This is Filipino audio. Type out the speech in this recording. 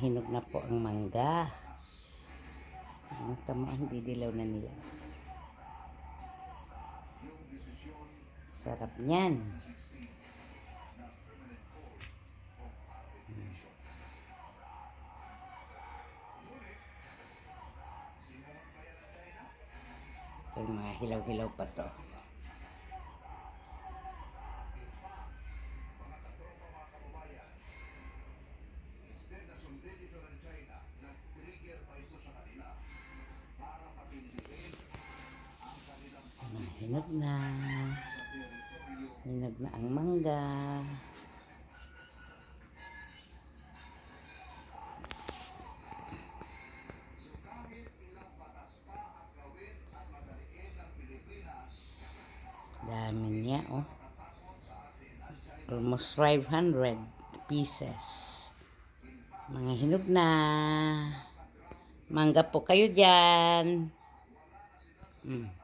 hinog na po ang mangga. Ang tama, hindi dilaw na nila. Sarap niyan. Ito yung mga hilaw-hilaw pa to. Hinog na. Hinog na ang mangga. Dami niya, oh. Almost 500 pieces. Mga hinog na. Mangga po kayo dyan. Mm.